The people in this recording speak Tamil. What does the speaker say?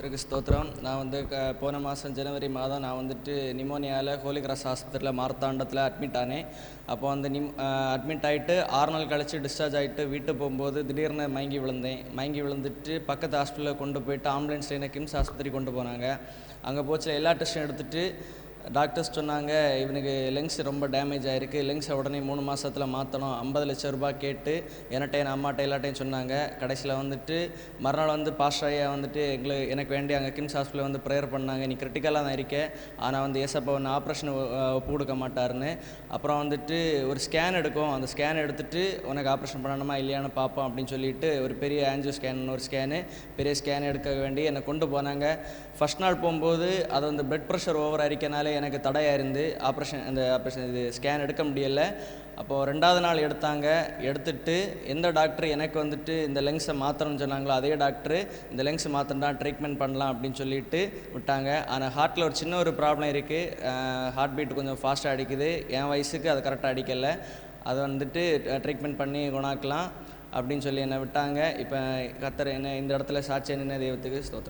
கர்த்தருக்கு ஸ்தோத்திரம். நான் வந்து க போன மாதம் ஜனவரி மாதம் நான் வந்துட்டு நிமோனியாவில் ஹோலி கிராஸ் ஆஸ்பத்திரியில் மார்த்தாண்டத்தில் அட்மிட் ஆனேன். அப்போ வந்து நிம் அட்மிட் ஆகிட்டு ஆறு நாள் கழித்து டிஸ்சார்ஜ் ஆகிட்டு வீட்டுக்கு போகும்போது திடீர்னு மயங்கி விழுந்தேன். மயங்கி விழுந்துட்டு பக்கத்து ஹாஸ்பிட்டலில் கொண்டு போயிட்டு ஆம்புலன்ஸில் என்ன கிம்ஸ் ஆஸ்பத்திரி கொண்டு போனாங்க. அங்கே போச்சு எல்லா டெஸ்ட்டும் எடுத்துகிட்டு டாக்டர்ஸ் சொன்னாங்க இவனுக்கு லெங்ஸ் ரொம்ப டேமேஜ் ஆகிருக்கு லெங்ஸை உடனே மூணு மாதத்தில் மாற்றணும் ஐம்பது லட்ச ரூபா கேட்டு என்கிட்ட என் அம்மாட்ட எல்லாட்டையும் சொன்னாங்க. கடைசியில் வந்துட்டு மறுநாள் வந்து பாஸ்டாயா வந்துட்டு எங்களுக்கு எனக்கு வேண்டி அங்கே கிம்ஸ் ஹாஸ்பிட்டலில் வந்து ப்ரேயர் பண்ணாங்க. நீ கிரிட்டிக்கலாக தான் இருக்கேன் ஆனால் வந்து ஏசப்பா ஒன்று ஆப்ரேஷன் ஒப்பு கொடுக்க மாட்டாருன்னு. அப்புறம் வந்துட்டு ஒரு ஸ்கேன் எடுக்கும். அந்த ஸ்கேன் எடுத்துட்டு உனக்கு ஆப்ரேஷன் பண்ணணுமா இல்லையான்னு பார்ப்போம் அப்படின்னு சொல்லிட்டு ஒரு பெரிய ஆன்ஜியோ ஸ்கேன் ஒரு ஸ்கேனு பெரிய ஸ்கேன் எடுக்க வேண்டி என்னை கொண்டு போனாங்க. ஃபர்ஸ்ட் நாள் போகும்போது அது வந்து பிளட் ப்ரெஷர் ஓவர் அரிக்கனாலே எனக்கு தடையாக இருந்து ஆப்ரேஷன் அந்த ஆப்ரேஷன் இது ஸ்கேன் எடுக்க முடியலை. அப்போது ரெண்டாவது நாள் எடுத்தாங்க. எடுத்துட்டு எந்த டாக்டர் எனக்கு வந்துட்டு இந்த லெங்ஸை மாற்றணும்னு சொன்னாங்களோ அதே டாக்டர் இந்த லெங்ஸ் மாற்றினா ட்ரீட்மெண்ட் பண்ணலாம் அப்படின்னு சொல்லிட்டு விட்டாங்க. ஆனால் ஹார்ட்டில் ஒரு சின்ன ஒரு ப்ராப்ளம் இருக்குது ஹார்ட் பீட் கொஞ்சம் ஃபாஸ்ட்டாக அடிக்குது. என் வயசுக்கு அது கரெக்டாக அடிக்கலை. அதை வந்துட்டு ட்ரீட்மெண்ட் பண்ணி குணாக்கலாம் அப்படின்னு சொல்லி என்னை விட்டாங்க. இப்போ கத்தர் என்ன இந்த இடத்துல சாட்சி என்ன தெய்வத்துக்கு ஸ்தோத்திரம்.